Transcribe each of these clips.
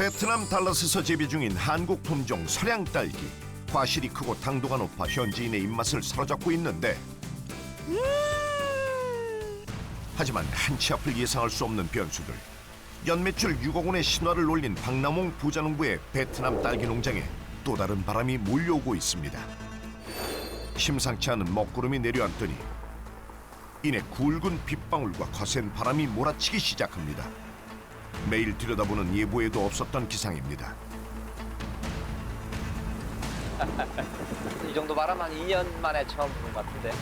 베트남 달라스에서 재배 중인 한국 품종 서량 딸기. 과실이 크고 당도가 높아 현지인의 입맛을 사로잡고 있는데 하지만 한치 앞을 예상할 수 없는 변수들. 연매출 6억 원의 신화를 올린 박남홍 부자농부의 베트남 딸기 농장에 또 다른 바람이 몰려오고 있습니다. 심상치 않은 먹구름이 내려앉더니 이내 굵은 빗방울과 거센 바람이 몰아치기 시작합니다. 매일 들여다보는 예보에도 없었던 기상입니다. 이 정도 바람 한 2년 만에 처음 부는 것 같은데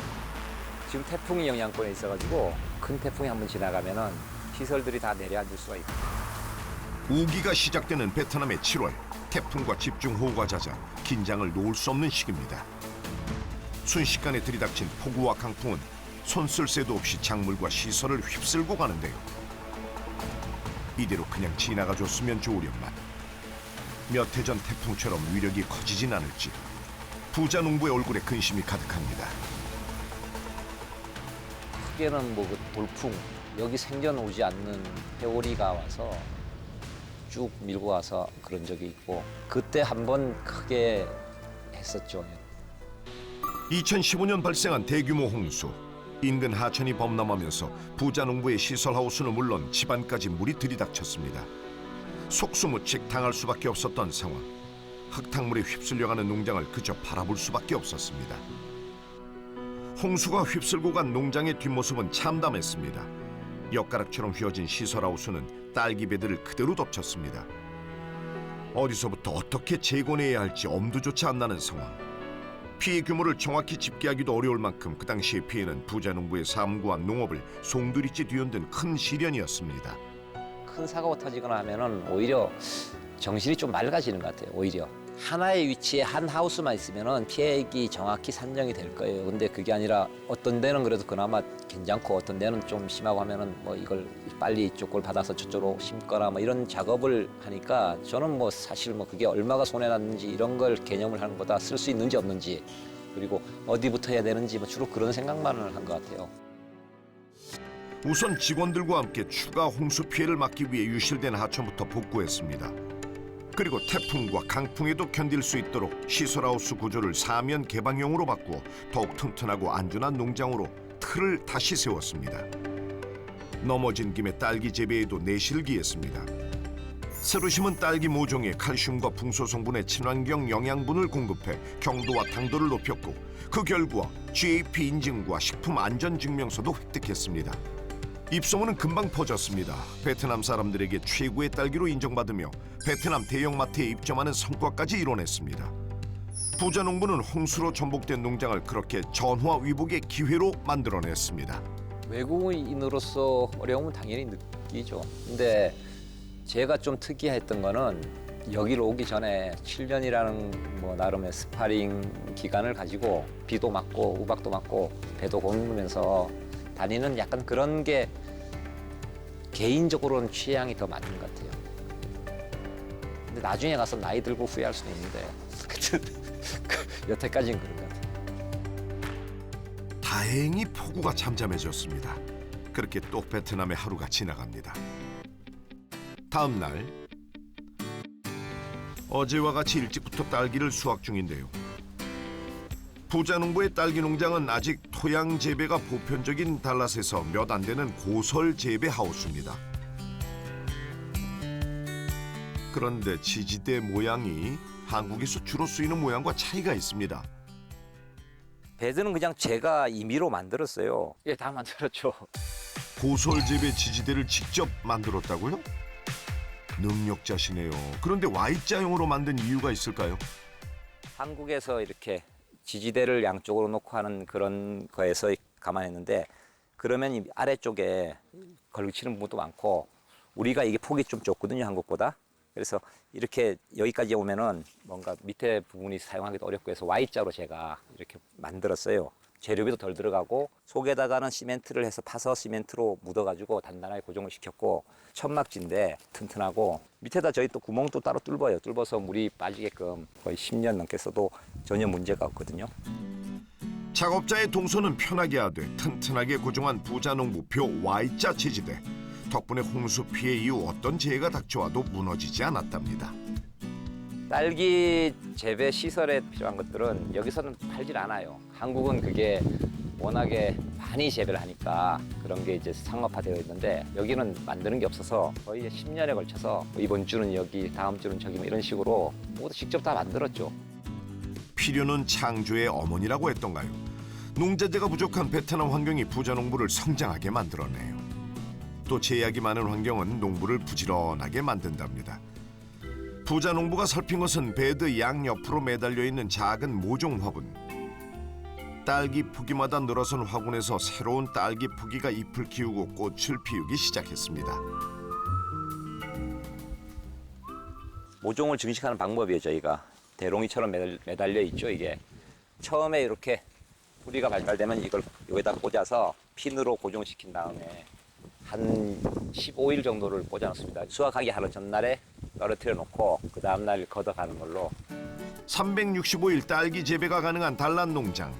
지금 태풍이 영향권에 있어가지고 큰 태풍이 한 번 지나가면은 시설들이 다 내려앉을 수가 있고 우기가 시작되는 베트남의 7월 태풍과 집중호우가 잦아 긴장을 놓을 수 없는 시기입니다. 순식간에 들이닥친 폭우와 강풍은 손쓸 새도 없이 작물과 시설을 휩쓸고 가는데요. 이대로 그냥 지나가 줬으면 좋으련만 몇 해 전 태풍처럼 위력이 커지진 않을지 부자 농부의 얼굴에 근심이 가득합니다. 크게는 뭐 그 돌풍 여기 생전 오지 않는 해오리가 와서 쭉 밀고 와서 그런 적이 있고 그때 한 번 크게 했었죠. 2015년 발생한 대규모 홍수. 인근 하천이 범람하면서 부자 농부의 시설 하우스는 물론 집안까지 물이 들이닥쳤습니다. 속수무책 당할 수밖에 없었던 상황. 흙탕물에 휩쓸려가는 농장을 그저 바라볼 수밖에 없었습니다. 홍수가 휩쓸고 간 농장의 뒷모습은 참담했습니다. 엿가락처럼 휘어진 시설 하우스는 딸기 배들을 그대로 덮쳤습니다. 어디서부터 어떻게 재건해야 할지 엄두조차 안 나는 상황. 피해 규모를 정확히 집계하기도 어려울 만큼 그 당시의 피해는 부자 농부의 삶과 농업을 송두리째 뒤흔든 큰 시련이었습니다. 큰 사고가 터지거나 하면은 오히려 정신이 좀 맑아지는 것 같아요. 오히려 하나의 위치에 한 하우스만 있으면은 피해액이 정확히 산정이 될 거예요. 근데 그게 아니라 어떤 데는 그래도 그나마 괜찮고 어떤 데는 좀 심하고 하면은 뭐 이걸 빨리 이쪽 걸 받아서 저쪽으로 심거나 뭐 이런 작업을 하니까 저는 뭐 사실 뭐 그게 얼마가 손해 났는지 이런 걸 개념을 하는 것보다 쓸 수 있는지 없는지 그리고 어디부터 해야 되는지 뭐 주로 그런 생각만을 한 것 같아요. 우선 직원들과 함께 추가 홍수 피해를 막기 위해 유실된 하천부터 복구했습니다. 그리고 태풍과 강풍에도 견딜 수 있도록 시설하우스 구조를 사면 개방형으로 바꾸어 더욱 튼튼하고 안전한 농장으로 틀을 다시 세웠습니다. 넘어진 김에 딸기 재배에도 내실을 기했습니다. 새로 심은 딸기 모종에 칼슘과 풍소 성분의 친환경 영양분을 공급해 경도와 당도를 높였고 그 결과 GAP 인증과 식품 안전 증명서도 획득했습니다. 입소문은 금방 퍼졌습니다. 베트남 사람들에게 최고의 딸기로 인정받으며 베트남 대형마트에 입점하는 성과까지 이뤄냈습니다. 부자 농부는 홍수로 전복된 농장을 그렇게 전화 위복의 기회로 만들어냈습니다. 외국인으로서 어려움은 당연히 느끼죠. 근데 제가 좀 특이했던 거는 여기로 오기 전에 7년이라는 뭐 나름의 스파링 기간을 가지고 비도 맞고 우박도 맞고 배도 고르면서 다니는 약간 그런 게 개인적으로는 취향이 더 맞는 것 같아요. 근데 나중에 가서 나이 들고 후회할 수는 있는데 그 여태까지는 그런 것 같아요. 다행히 폭우가 잠잠해졌습니다. 그렇게 또 베트남의 하루가 지나갑니다. 다음 날 어제와 같이 일찍부터 딸기를 수확 중인데요. 부자 농부의 딸기 농장은 아직 토양 재배가 보편적인 달랏에서 몇 안 되는 고설 재배 하우스입니다. 그런데 지지대 모양이 한국에서 주로 쓰이는 모양과 차이가 있습니다. 배드는 그냥 제가 임의로 만들었어요. 예, 다 만들었죠. 고설 재배 지지대를 직접 만들었다고요? 능력자시네요. 그런데 Y자형으로 만든 이유가 있을까요? 한국에서 이렇게 지지대를 양쪽으로 놓고 하는 그런 거에서 감안했는데 그러면 이 아래쪽에 걸치는 부분도 많고 우리가 이게 폭이 좀 좁거든요 한국보다. 그래서 이렇게 여기까지 오면은 뭔가 밑에 부분이 사용하기도 어렵고 해서 Y자로 제가 이렇게 만들었어요 재료비도 덜 들어가고 속에다가는 시멘트를 해서 파서 시멘트로 묻어가지고 단단하게 고정을 시켰고 천막지인데 튼튼하고 밑에다 저희 또 구멍도 따로 뚫어요. 뚫어서 물이 빠지게끔 거의 10년 넘게 써도 전혀 문제가 없거든요. 작업자의 동선은 편하게 하되 튼튼하게 고정한 부자농부표 Y자 지지대. 덕분에 홍수 피해 이후 어떤 재해가 닥쳐와도 무너지지 않았답니다. 딸기 재배 시설에 필요한 것들은 여기서는 팔질 않아요. 한국은 그게 워낙에 많이 재배를 하니까 그런 게 이제 상업화되어 있는데 여기는 만드는 게 없어서 거의 10년에 걸쳐서 뭐 이번 주는 여기, 다음 주는 저기 뭐 이런 식으로 모두 직접 다 만들었죠. 필요는 창조의 어머니라고 했던가요? 농자재가 부족한 베트남 환경이 부자 농부를 성장하게 만들어내요. 또 제약이 많은 환경은 농부를 부지런하게 만든답니다. 부자 농부가 살핀 것은 베드 양 옆으로 매달려 있는 작은 모종 화분. 딸기 포기마다 늘어선 화분에서 새로운 딸기 포기가 잎을 키우고 꽃을 피우기 시작했습니다. 모종을 증식하는 방법이에요 저희가 대롱이처럼 매달, 매달려 있죠 이게 처음에 이렇게 뿌리가 발달되면 이걸 여기다 꽂아서 핀으로 고정시킨 다음에 한 15일 정도를 꽂아놓습니다 수확하기 하루 전날에 떨어뜨려 놓고 그 다음 날 걷어가는 걸로 365일 딸기 재배가 가능한 단란 농장.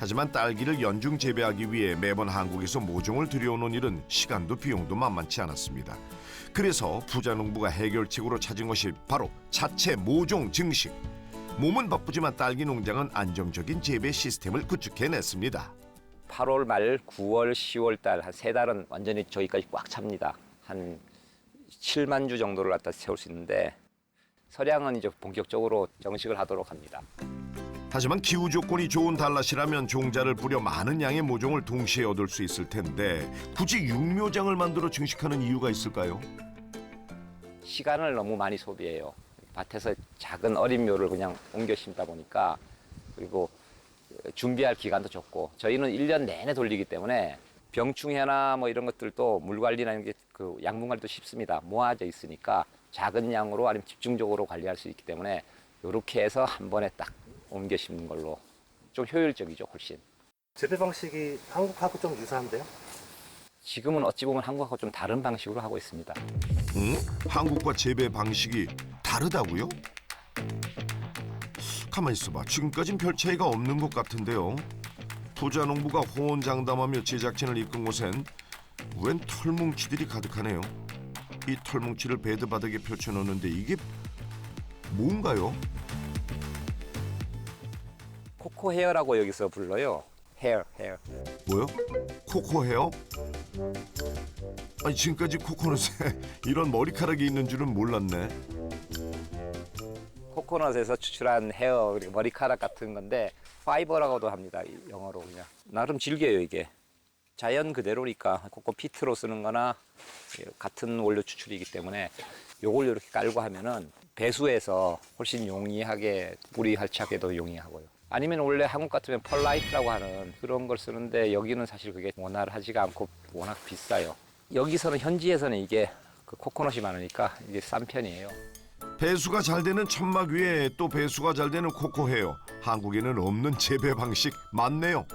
하지만 딸기를 연중 재배하기 위해 매번 한국에서 모종을 들여오는 일은 시간도 비용도 만만치 않았습니다. 그래서 부자 농부가 해결책으로 찾은 것이 바로 자체 모종 증식. 몸은 바쁘지만 딸기 농장은 안정적인 재배 시스템을 구축해냈습니다. 8월 말 9월 10월 달 한 세 달은 완전히 저기까지 꽉 찹니다 한 7만 주 정도를 갖다 세울 수 있는데 서량은 이제 본격적으로 정식을 하도록 합니다 하지만 기후 조건이 좋은 달랏이라면 종자를 뿌려 많은 양의 모종을 동시에 얻을 수 있을 텐데 굳이 육묘장을 만들어 증식하는 이유가 있을까요? 시간을 너무 많이 소비해요. 밭에서 작은 어린 묘를 그냥 옮겨 심다 보니까 그리고 준비할 기간도 적고 저희는 일년 내내 돌리기 때문에 병충해나 뭐 이런 것들도 물 관리나 이런 게그 양분 관리도 쉽습니다. 모아져 있으니까 작은 양으로 아니면 집중적으로 관리할 수 있기 때문에 이렇게 해서 한 번에 딱 옮겨 심는 걸로 좀 효율적이죠, 훨씬. 재배 방식이 한국하고 좀 유사한데요? 지금은 어찌 보면 한국하고 좀 다른 방식으로 하고 있습니다. 응? 한국과 재배 방식이 다르다고요? 가만 있어봐. 지금까진 별 차이가 없는 것 같은데요. 부자 농부가 호언장담하며 제작진을 이끈 곳엔 웬 털뭉치들이 가득하네요. 이 털뭉치를 베드 바닥에 펼쳐놓는데 이게 뭔가요? 코코 헤어라고 여기서 불러요. 헤어, 헤어. 뭐요? 코코 헤어? 아니 지금까지 코코넛에 이런 머리카락이 있는 줄은 몰랐네. 코코넛에서 추출한 헤어 그리고 머리카락 같은 건데 파이버라고도 합니다 이 영어로 그냥. 나름 질겨요 이게. 자연 그대로니까 코코 피트로 쓰는 거나 같은 원료 추출이기 때문에 요걸 이렇게 깔고 하면은 배수해서 훨씬 용이하게 뿌리 활착에도 용이하고요. 아니면 원래 한국 같으면 펄라이트라고 하는 그런 걸 쓰는데 여기는 사실 그게 원활하지가 않고 워낙 비싸요. 여기서는 현지에서는 이게 그 코코넛이 많으니까 이게 싼 편이에요 배수가 잘 되는 천막 위에 또 배수가 잘 되는 코코헤어 한국에는 없는 재배 방식 맞네요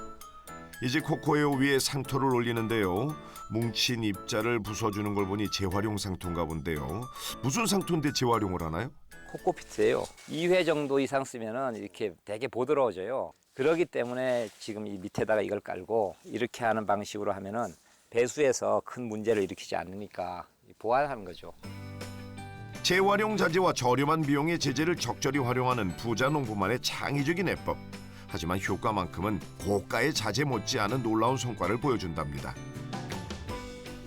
이제 코코헤어 위에 상토를 올리는데요 뭉친 입자를 부숴주는 걸 보니 재활용 상토인가 본데요 무슨 상토인데 재활용을 하나요? 코코피트예요. 2회 정도 이상 쓰면은 이렇게 되게 보드러워져요. 그러기 때문에 지금 이 밑에다가 이걸 깔고 이렇게 하는 방식으로 하면은 배수에서 큰 문제를 일으키지 않으니까 보완하는 거죠. 재활용 자재와 저렴한 비용의 제재를 적절히 활용하는 부자 농부만의 창의적인 해법 하지만 효과만큼은 고가의 자재 못지않은 놀라운 성과를 보여준답니다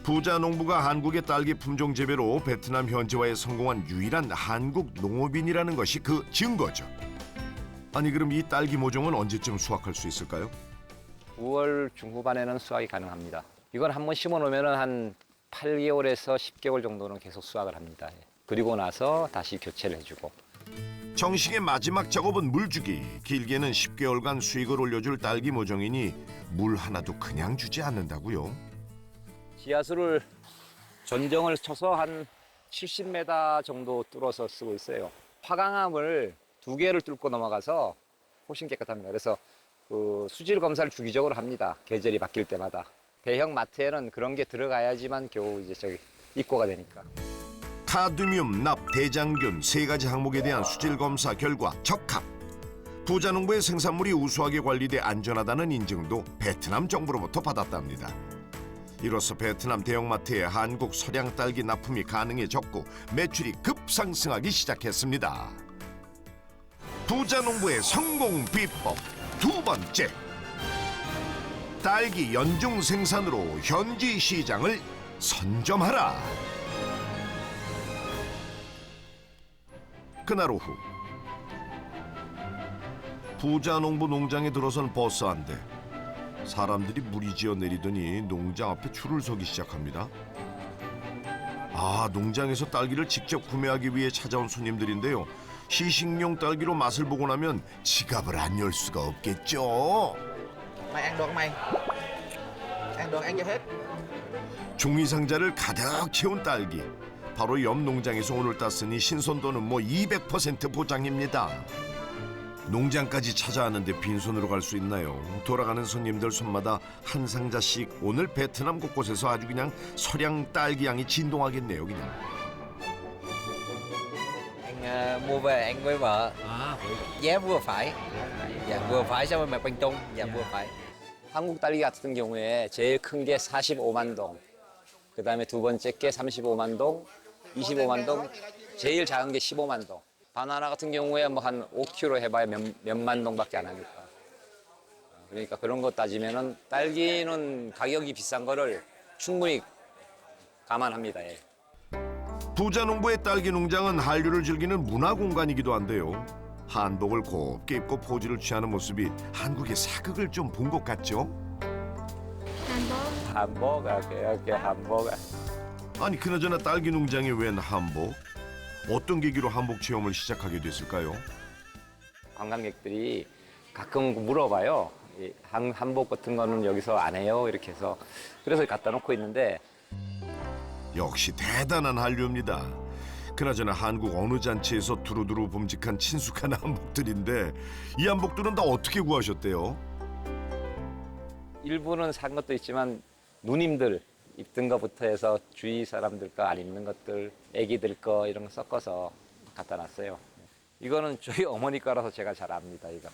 부자 농부가 한국의 딸기 품종 재배로 베트남 현지화에 성공한 유일한 한국 농업인이라는 것이 그 증거죠. 아니 그럼 이 딸기 모종은 언제쯤 수확할 수 있을까요? 9월 중후반에는 수확이 가능합니다. 이건 한번 심어 놓으면은 한 8개월에서 10개월 정도는 계속 수확을 합니다. 예. 그리고 나서 다시 교체를 해주고 정식의 마지막 작업은 물주기. 길게는 10개월간 수익을 올려줄 딸기 모종이니 물 하나도 그냥 주지 않는다고요. 지하수를 전정을 쳐서 한 70m 정도 뚫어서 쓰고 있어요. 화강암을 두 개를 뚫고 넘어가서 훨씬 깨끗합니다. 그래서 그 수질 검사를 주기적으로 합니다. 계절이 바뀔 때마다. 대형 마트에는 그런 게 들어가야지만 겨우 이제 저기 입고가 되니까. 카드뮴, 납, 대장균 세 가지 항목에 대한 수질 검사 결과 적합. 부자 농부의 생산물이 우수하게 관리돼 안전하다는 인증도 베트남 정부로부터 받았답니다. 이로써 베트남 대형마트에 한국 서량 딸기 납품이 가능해졌고 매출이 급상승하기 시작했습니다. 부자 농부의 성공 비법 두 번째 딸기 연중 생산으로 현지 시장을 선점하라. 그날 오후 부자 농부 농장에 들어선 버스 한 대. 사람들이 무리지어 내리더니 농장 앞에 줄을 서기 시작합니다. 아, 농장에서 딸기를 직접 구매하기 위해 찾아온 손님들인데요. 시식용 딸기로 맛을 보고 나면 지갑을 안 열 수가 없겠죠. Mày ăn được không mày? Ăn được ăn cho hết 종이 상자를 가득 채운 딸기. 바로 옆 농장에서 오늘 땄으니 신선도는 뭐 200% 보장입니다. 농장까지 찾아왔는데 빈손으로 갈 수 있나요? 돌아가는 손님들 손마다 한 상자씩 오늘 베트남 곳곳에서 아주 그냥 서량 딸기 향이 진동하겠네요, 그냥. Anh ờ, mua về anh với vợ Giá vừa phải. Dạ vừa phải so với mặt bằng chung Dạ vừa phải. 한국 딸기 같은 경우에 제일 큰 게 45만 동, 그 다음에 두 번째 게 35만 동, 25만 동, 제일 작은 게 15만 동. 바나나 같은 경우에 뭐 한 5kg 해봐야 몇, 몇만 동밖에 안 하니까. 그러니까 그런 거 따지면은 딸기는 가격이 비싼 거를 충분히 감안합니다. 예. 부자 농부의 딸기 농장은 한류를 즐기는 문화 공간이기도 한데요. 한복을 곱게 입고 포즈를 취하는 모습이 한국의 사극을 좀 본 것 같죠? 한보가 그렇게 한보가 아니 그나저나 딸기 농장에 웬 한복? 어떤 계기로 한복 체험을 시작하게 됐을까요? 관광객들이 가끔 물어봐요. 이 한, 한복 같은 거는 여기서 안 해요. 이렇게 해서 그래서 갖다 놓고 있는데 역시 대단한 한류입니다. 그나저나 한국 어느 잔치에서 두루두루 봄직한 친숙한 한복들인데 이 한복들은 다 어떻게 구하셨대요? 일부는 산 것도 있지만 누님들 입던 거부터 해서 주위 사람들 거 안 입는 것들, 애기들 거 이런 거 섞어서 갖다 놨어요. 이거는 저희 어머니 거라서 제가 잘 압니다. 이거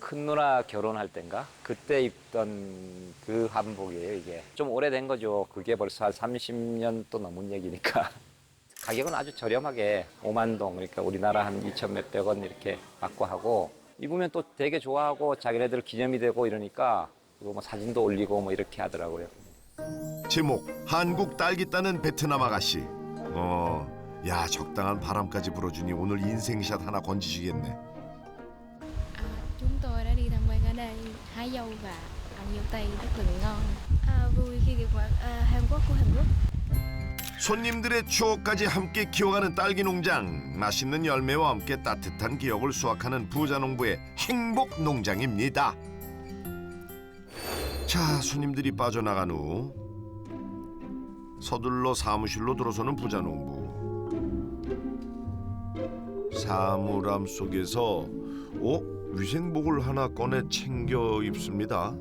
큰 누나 결혼할 땐가 그때 입던 그 한복이에요. 이게 좀 오래된 거죠. 그게 벌써 한 30년 또 넘은 얘기니까 가격은 아주 저렴하게 5만 동 그러니까 우리나라 한 2천 몇백 원 이렇게 받고 하고 입으면 또 되게 좋아하고 자기네들 기념이 되고 이러니까 그리고 뭐 사진도 올리고 뭐 이렇게 하더라고요. 제목 한국 딸기 따는 베트남 아가씨. 어, 야 적당한 바람까지 불어주니 오늘 인생샷 하나 건지시겠네. À, chúng tôi đã đi tham quan ở đây hái dâu và ăn dâu tây rất là ngon. À, vui khi được mặc à, Hàn Quốc của Hàn Quốc. 손님들의 추억까지 함께 키워가는 딸기 농장 맛있는 열매와 함께 따뜻한 기억을 수확하는 부자 농부의 행복 농장입니다. 자 손님들이 빠져나간 후 서둘러 사무실로 들어서는 부자 농부. 사물함 속에서 어 위생복을 하나 꺼내 챙겨 입습니다.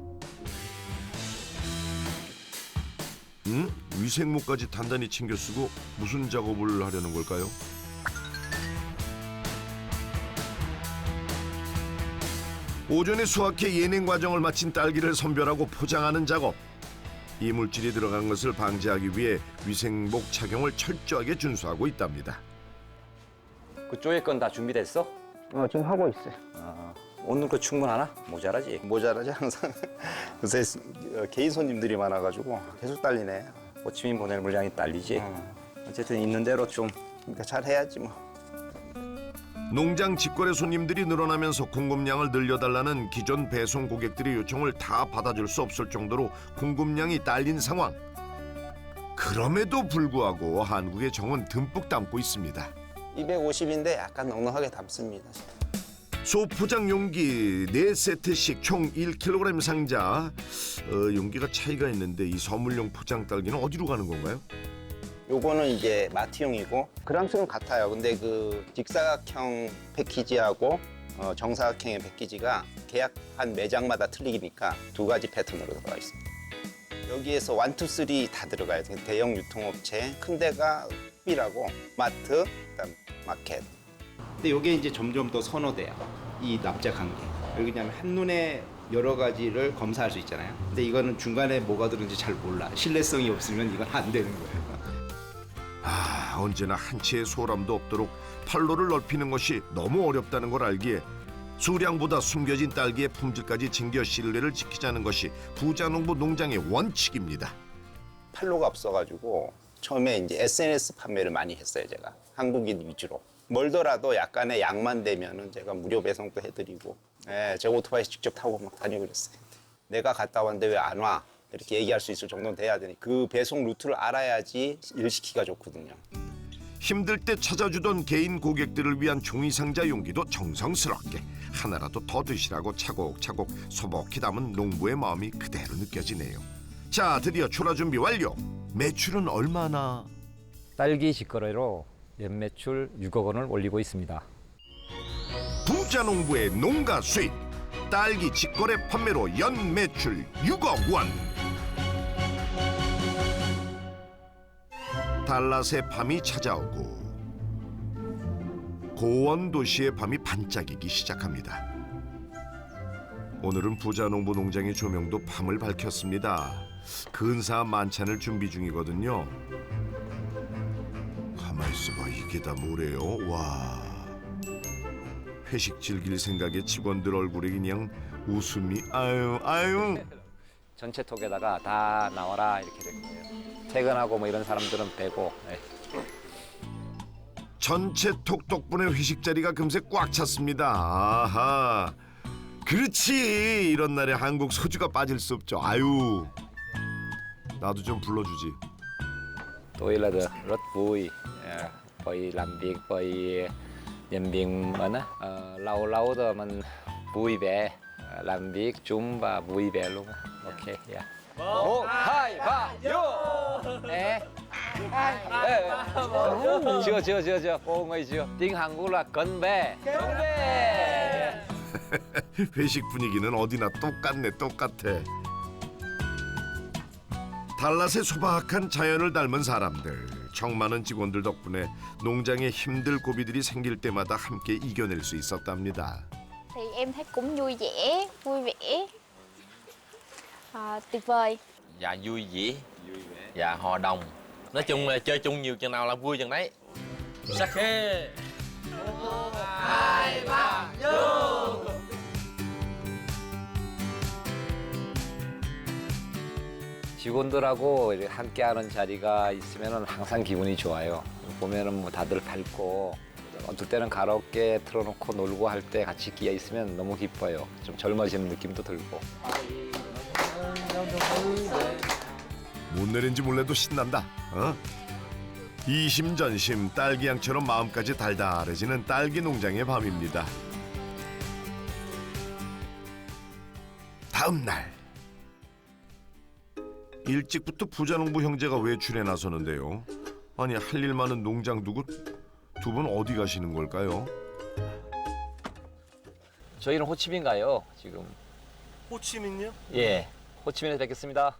응? 위생모까지 단단히 챙겨 쓰고 무슨 작업을 하려는 걸까요? 오전에 수확해 예냉 과정을 마친 딸기를 선별하고 포장하는 작업. 이 물질이 들어간 것을 방지하기 위해 위생복 착용을 철저하게 준수하고 있답니다. 그쪽에 건 다 준비됐어? 어, 지금 하고 있어요. 아, 오늘 그 충분하나? 모자라지. 모자라지 항상 요새 어, 개인 손님들이 많아가지고 계속 딸리네. 호치민 보낼 물량이 딸리지. 어. 어쨌든 있는 대로 좀 그러니까 잘 해야지 뭐. 농장 직거래 손님들이 늘어나면서 공급량을 늘려달라는 기존 배송 고객들의 요청을 다 받아줄 수 없을 정도로 공급량이 딸린 상황. 그럼에도 불구하고 한국의 정은 듬뿍 담고 있습니다. 250인데 약간 넉넉하게 담습니다. 소포장 용기 네세트씩총 1kg 상자. 어, 용기가 차이가 있는데 이 선물용 포장 딸기는 어디로 가는 건가요? 요거는 이제 마트용이고 그람수는 같아요. 근데 그 직사각형 패키지하고 어, 정사각형의 패키지가 계약한 매장마다 틀리니까 두 가지 패턴으로 들어가 있습니다. 여기에서 원, 투, 쓰리 다 들어가요. 대형 유통업체, 큰 데가 B라고 마트, 그다음 마켓. 근데 이게 이제 점점 더 선호돼요. 이 납작 관계. 왜냐면 한눈에 여러 가지를 검사할 수 있잖아요. 근데 이거는 중간에 뭐가 들은지 잘 몰라. 신뢰성이 없으면 이건 안 되는 거예요. 아, 언제나 한치의 소람도 없도록 판로를 넓히는 것이 너무 어렵다는 걸 알기에 수량보다 숨겨진 딸기의 품질까지 챙겨 신뢰를 지키자는 것이 부자농부 농장의 원칙입니다. 판로가 없어가지고 처음에 이제 SNS 판매를 많이 했어요 제가 한국인 위주로 멀더라도 약간의 양만 되면은 제가 무료 배송도 해드리고 예, 제가 오토바이 직접 타고 막 다니고 그랬어요 내가 갔다 왔는데 왜 안 와? 이렇게 얘기할 수 있을 정도는 돼야 되니 그 배송 루트를 알아야지 일 시키기가 좋거든요 힘들 때 찾아주던 개인 고객들을 위한 종이 상자 용기도 정성스럽게 하나라도 더 드시라고 차곡차곡 소복히 담은 농부의 마음이 그대로 느껴지네요. 자, 드디어 출하 준비 완료. 매출은 얼마나? 딸기 직거래로 연매출 6억 원을 올리고 있습니다. 부자 농부의 농가 수입. 딸기 직거래 판매로 연 매출 6억 원. 달랏의 밤이 찾아오고 고원 도시의 밤이 반짝이기 시작합니다. 오늘은 부자 농부 농장의 조명도 밤을 밝혔습니다. 근사한 만찬을 준비 중이거든요. 가만 있어봐 이게 다 뭐래요? 와. 회식 즐길 생각에 직원들 얼굴에 그냥 웃음이 아유 아유 전체 톡에다가 다 나와라 이렇게 된 거예요. 퇴근하고 뭐 이런 사람들은 빼고 네. 전체 톡 덕분에 회식 자리가 금세 꽉 찼습니다. 아하 그렇지 이런 날에 한국 소주가 빠질 수 없죠. 아유 나도 좀 불러주지. Tôi là được rất vui à, bởi làm việc bởi nhân viên mình á Ờ, lâu lâu rồi mình vui vẻ à, làm việc chung và vui vẻ luôn một hai ba vô 에 에. ngồi chưa tiếng Hàn Quốc là cân bè cân bè 회식 분위기는 어디나 똑같네 똑같아. 달랏의 소박한 자연을 닮은 사람들, 정 많은 직원들 덕분에 농장에 힘들 고비들이 생길 때마다 함께 이겨낼 수 있었답니다. thì em thấy cũng vui vẻ vui vẻ à, tuyệt vời dạ vui vẻ dạ hòa đồng nói chung là chơi chung nhiều chừng nào là vui chừng đấy sắc khê 직원들하고 이렇게 함께하는 자리가 있으면 항상 기분이 좋아요. 보면은 뭐 다들 밝고 어떨 때는 가볍게 틀어놓고 놀고 할 때 같이 끼어 있으면 너무 기뻐요. 좀 젊어지는 느낌도 들고. 못 내린지 몰라도 신난다. 어? 이심전심 딸기향처럼 마음까지 달달해지는 딸기 농장의 밤입니다. 다음 날 일찍부터 부자농부 형제가 외출에 나서는데요. 아니 할 일 많은 농장 두고 두 분 어디 가시는 걸까요? 저희는 호치민 가요, 지금. 호치민요? 예. 호치민에서 뵙겠습니다.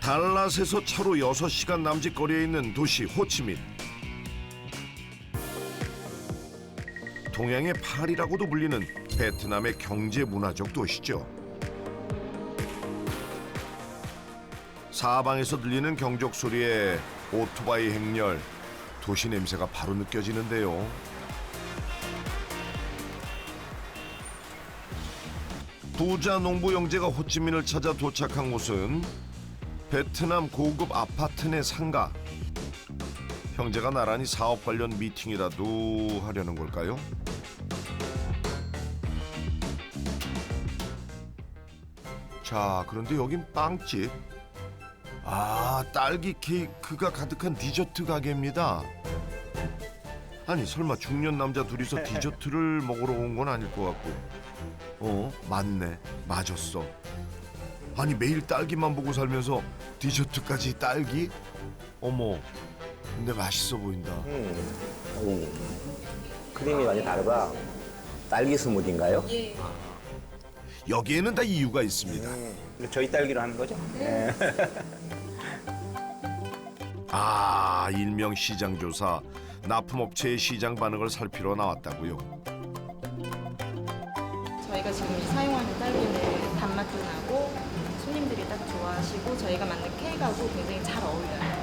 달랏에서 차로 6시간 남짓 거리에 있는 도시 호치민. 동양의 파리라고도 불리는 베트남의 경제 문화적 도시죠. 사방에서 들리는 경적 소리에 오토바이 행렬, 도시 냄새가 바로 느껴지는데요. 부자 농부 형제가 호치민을 찾아 도착한 곳은 베트남 고급 아파트 내 상가. 형제가 나란히 사업 관련 미팅이라도 하려는 걸까요? 자, 그런데 여긴 빵집. 아, 딸기 케이크가 가득한 디저트 가게입니다. 아니, 설마 중년 남자 둘이서 디저트를 먹으러 온 건 아닐 것 같고. 어, 맞네. 맞았어. 아니 매일 딸기만 보고 살면서 디저트까지 딸기? 어머 근데 맛있어 보인다 크림이 많이 다르다. 딸기 스무디인가요? 여기에는 다 이유가 있습니다 이거 저희 딸기로 하는 거죠? 아 일명 시장 조사 납품업체의 시장 반응을 살피러 나왔다고요 저희가 지금 사용하는 딸기는 단맛도 나고 손님들이 딱 좋아하시고 저희가 만든 케이크하고 굉장히 잘 어울려요.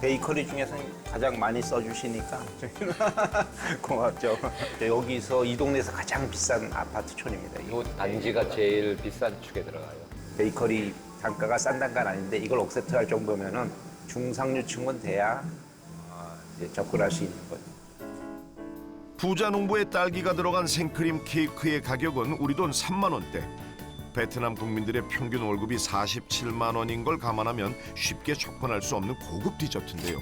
베이커리 중에서 가장 많이 써주시니까 저희는 고맙죠. 여기서 이 동네에서 가장 비싼 아파트촌입니다. 이 단지가 제일 비싼 축에 들어가요. 베이커리 단가가 싼 단가는 아닌데 이걸 옥셉트할 정도면은 중상류층은 돼야 어, 이제 접근할 수 있는 거죠. 부자 농부의 딸기가 들어간 생크림 케이크의 가격은 우리 돈 3만 원대. 베트남 국민들의 평균 월급이 47만 원인 걸 감안하면 쉽게 접근할 수 없는 고급 디저트인데요.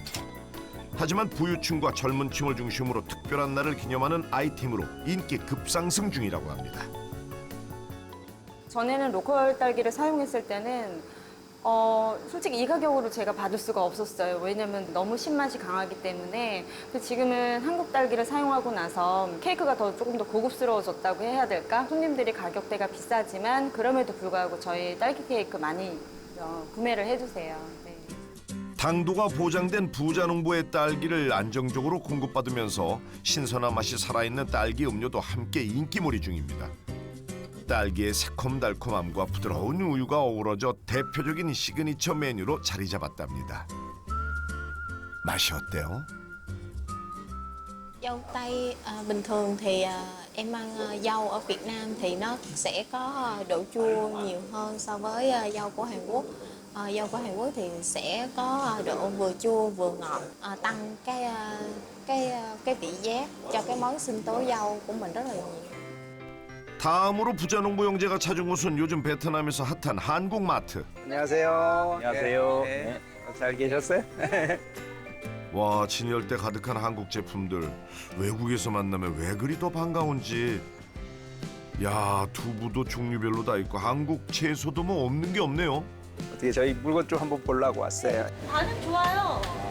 하지만 부유층과 젊은 층을 중심으로 특별한 날을 기념하는 아이템으로 인기 급상승 중이라고 합니다. 전에는 로컬 딸기를 사용했을 때는 어, 솔직히 이 가격으로 제가 받을 수가 없었어요. 왜냐면 너무 신맛이 강하기 때문에. 지금은 한국 딸기를 사용하고 나서 케이크가 더 조금 더 고급스러워졌다고 해야 될까? 손님들이 가격대가 비싸지만 그럼에도 불구하고 저희 딸기 케이크 많이 어, 구매를 해주세요. 네. 당도가 보장된 부자 농부의 딸기를 안정적으로 공급받으면서 신선한 맛이 살아있는 딸기 음료도 함께 인기몰이 중입니다. 딸기의 새콤달콤함과 부드러운 우유가 어우러져 대표적인 시그니처 메뉴로 자리 잡았답니다. 맛이 어때요? Dâu tây à, bình thường thì à, em ăn à, dâu ở Việt Nam thì nó sẽ có độ chua nhiều hơn so với à, dâu của Hàn Quốc. À, dâu của Hàn Quốc thì sẽ có độ vừa chua vừa ngọt à, tăng cái à, cái à, cái vị giác cho cái món sinh tố dâu của mình rất là nhiều. 다음으로 부자 농부 형제가 찾은 곳은 요즘 베트남에서 핫한 한국 마트. 안녕하세요. 안녕하세요. 네. 잘 계셨어요? 와 진열대 가득한 한국 제품들 외국에서 만나면 왜 그리 더 반가운지 야 두부도 종류별로 다 있고 한국 채소도 뭐 없는 게 없네요 어떻게 저희 물건 좀 한번 보려고 왔어요. 반응 좋아요.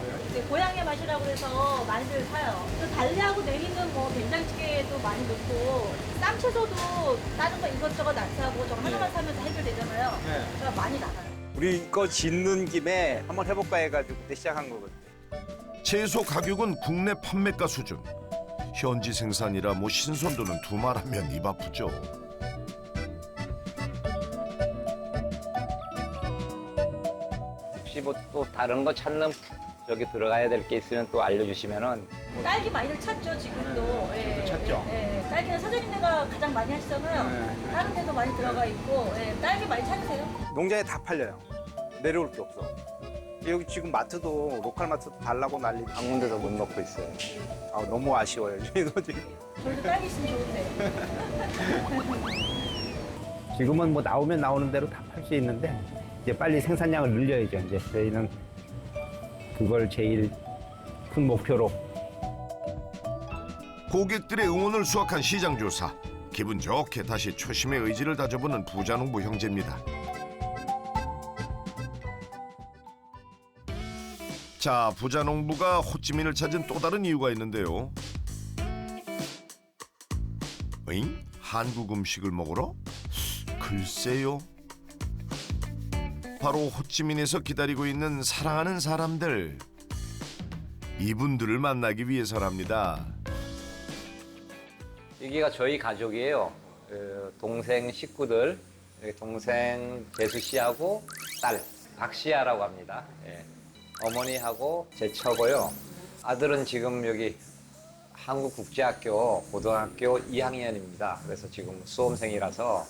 고향의 맛이라고 해서 많이들 사요. 또 달리하고 내리는 뭐 된장찌개도 많이 넣고 쌈채소도 다른 거 이것저것 안 사고 저거 하나만 사면 다 해결되잖아요. 그래서 많이 나가요. 우리 거 짓는 김에 한번 해볼까 해가지고 그때 시작한 거거든요. 채소 가격은 국내 판매가 수준 현지 생산이라 뭐 신선도는 두말하면 입 아프죠 혹시 뭐 또 다른 거 찾는 저기 들어가야 될 게 있으면 또 알려주시면은 딸기 많이들 찾죠 지금도. 예, 찾죠? 예, 예. 딸기는 사장님네가 가장 많이 하시잖아요. 다른 데도 많이 들어가 있고 예, 딸기 많이 찾으세요. 농장에 다 팔려요. 내려올 게 없어. 여기 지금 마트도 로컬 마트도 달라고 난리 한 군데도 못 넣고 있어요. 아, 너무 아쉬워요. 이거 지금. 저희도 딸기 있으면 좋은데. 지금은 뭐 나오면 나오는 대로 다 팔 수 있는데 이제 빨리 생산량을 늘려야죠. 이제 저희는 그걸 제일 큰 목표로. 고객들의 응원을 수확한 시장 조사. 기분 좋게 다시 초심의 의지를 다져보는 부자 농부 형제입니다. 자 부자 농부가 호찌민을 찾은 또 다른 이유가 있는데요. 응? 한국 음식을 먹으러? 글쎄요 바로 호찌민에서 기다리고 있는 사랑하는 사람들 이분들을 만나기 위해서랍니다. 여기가 저희 가족이에요. 그 동생 식구들, 여기 동생 재수 씨하고 딸 박시아라고 합니다. 예. 어머니하고 제 처고요. 아들은 지금 여기 한국국제학교 고등학교 2학년입니다. 그래서 지금 수험생이라서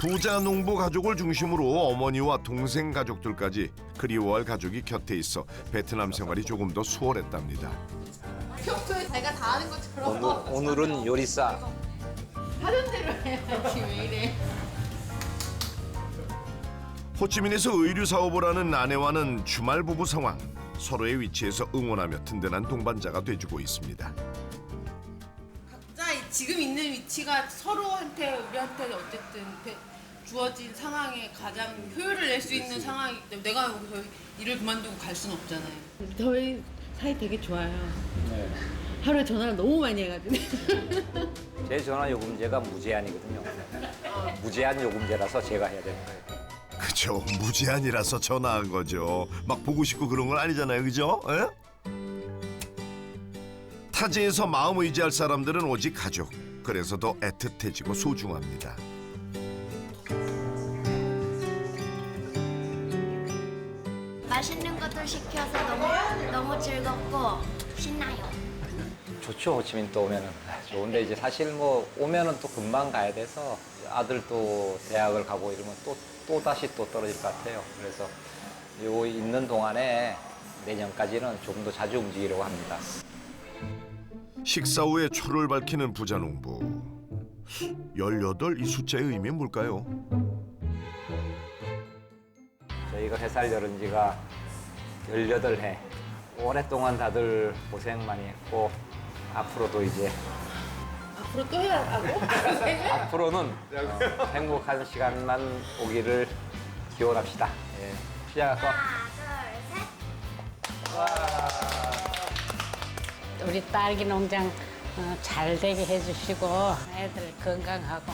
부자 농부 가족을 중심으로 어머니와 동생 가족들까지 그리워할 가족이 곁에 있어 베트남 생활이 조금 더 수월했답니다. 평소에 자기가 다 하는 것처럼 오늘, 오늘은 요리사 하던 대로 해야지 왜 이래 호치민에서 의류 사업을 하는 아내와는 주말 부부 상황. 서로의 위치에서 응원하며 든든한 동반자가 돼주고 있습니다. 각자 지금 있는 위치가 서로한테 우리한테 어쨌든 배- 주어진 상황에 가장 효율을 낼 수 있는 상황이기 때문에 내가 여기서 일을 그만두고 갈 수는 없잖아요 저희 사이 되게 좋아요. 하루에 전화를 너무 많이 해가지고. 제 전화 요금제가 무제한이거든요. 무제한 요금제라서 제가 해야 되는 거예요. 그죠 무제한이라서 전화한 거죠. 막 보고 싶고 그런 건 아니잖아요, 그죠? 에? 타지에서 마음 의지할 사람들은 오직 가족. 그 그래서 더 애틋해지고 소중합니다. 맛있는 것도 시켜서 너무 너무 즐겁고 신나요. 좋죠 호치민 또 오면은 아, 좋은데 이제 사실 뭐 오면은 또 금방 가야 돼서 아들 또 대학을 가고 이러면 또 또 다시 또 떨어질 것 같아요. 그래서 요 있는 동안에 내년까지는 조금 더 자주 움직이려고 합니다. 식사 후에 초를 밝히는 부자 농부. 18이 숫자의 의미는 뭘까요? 저희가 회사를 열은 지가 18해. 오랫동안 다들 고생 많이 했고 앞으로도 이제 앞으로 또 해야 하고? 앞으로는 어, 행복한 시간만 오기를 기원합시다. 예. 시작할까? 우리 딸기 농장 어, 잘 되게 해주시고 애들 건강하고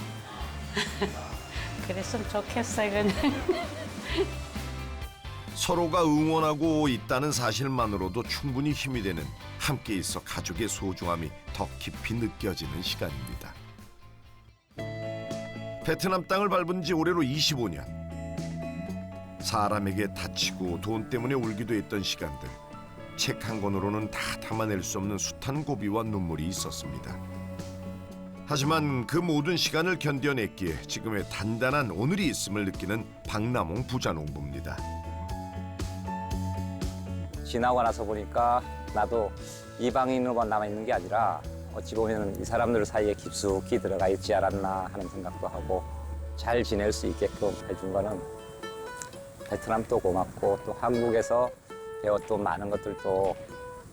그랬으면 좋겠어요 그냥. 서로가 응원하고 있다는 사실만으로도 충분히 힘이 되는 함께 있어 가족의 소중함이 더 깊이 느껴지는 시간입니다. 베트남 땅을 밟은 지 올해로 25년. 사람에게 다치고 돈 때문에 울기도 했던 시간들. 책 한 권으로는 다 담아낼 수 없는 숱한 고비와 눈물이 있었습니다. 하지만 그 모든 시간을 견뎌냈기에 지금의 단단한 오늘이 있음을 느끼는 박남홍 부자농부입니다. 지나고 나서 보니까 나도 이방인으로만 남아 있는 게 아니라 어찌 보면 이 사람들 사이에 깊숙이 들어가 있지 않았나 하는 생각도 하고 잘 지낼 수 있게끔 해준 거는 베트남도 고맙고 또 한국에서 배웠던 많은 것들도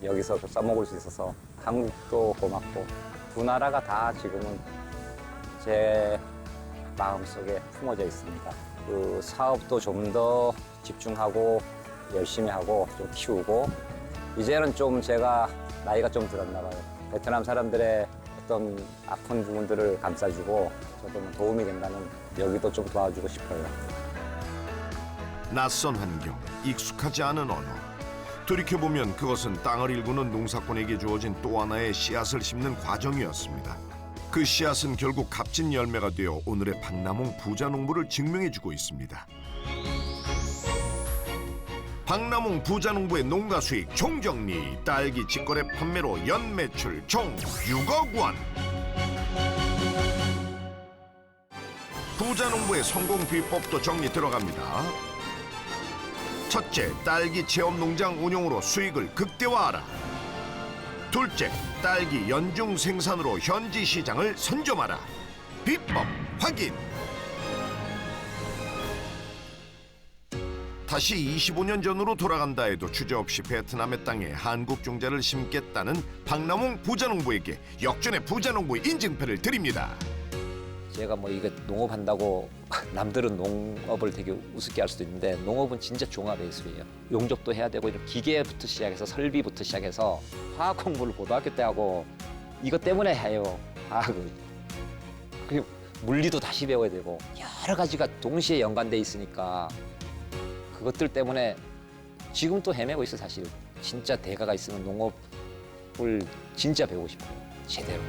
여기서 또 써먹을 수 있어서 한국도 고맙고 두 나라가 다 지금은 제 마음속에 품어져 있습니다. 그 사업도 좀 더 집중하고 열심히 하고 좀 키우고 이제는 좀 제가 나이가 좀 들었나 봐요. 베트남 사람들의 어떤 아픈 부분들을 감싸주고 저도 뭐 도움이 된다면 여기도 좀 도와주고 싶어요. 낯선 환경, 익숙하지 않은 언어. 돌이켜보면 그것은 땅을 일구는 농사꾼에게 주어진 또 하나의 씨앗을 심는 과정이었습니다. 그 씨앗은 결국 값진 열매가 되어 오늘의 박남홍 부자 농부를 증명해주고 있습니다. 박남홍 부자농부의 농가 수익 총정리 딸기 직거래 판매로 연 매출 총 6억 원. 부자농부의 성공 비법도 정리 들어갑니다. 첫째, 딸기 체험 농장 운영으로 수익을 극대화하라. 둘째, 딸기 연중 생산으로 현지 시장을 선점하라. 비법 확인. 다시 25년 전으로 돌아간다 해도 주저 없이 베트남의 땅에 한국 종자를 심겠다는 박남홍 부자농부에게 역전의 부자농부 인증표를 드립니다. 제가 뭐 이게 농업한다고 남들은 농업을 되게 우습게 할 수도 있는데 농업은 진짜 종합 예술이에요. 용접도 해야 되고 이런 기계부터 시작해서 설비부터 시작해서 화학 공부를 고등학교 때 하고 이것 때문에 해요. 화학을. 그리고 물리도 다시 배워야 되고 여러 가지가 동시에 연관돼 있으니까 그것들 때문에 지금 또 헤매고 있어 사실. 진짜 대가가 있으면 농업을 진짜 배우고 싶어요. 제대로.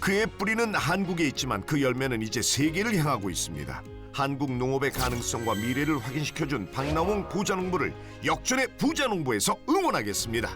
그의 뿌리는 한국에 있지만 그 열매는 이제 세계를 향하고 있습니다. 한국 농업의 가능성과 미래를 확인시켜준 박남홍 부자농부를 역전의 부자농부에서 응원하겠습니다.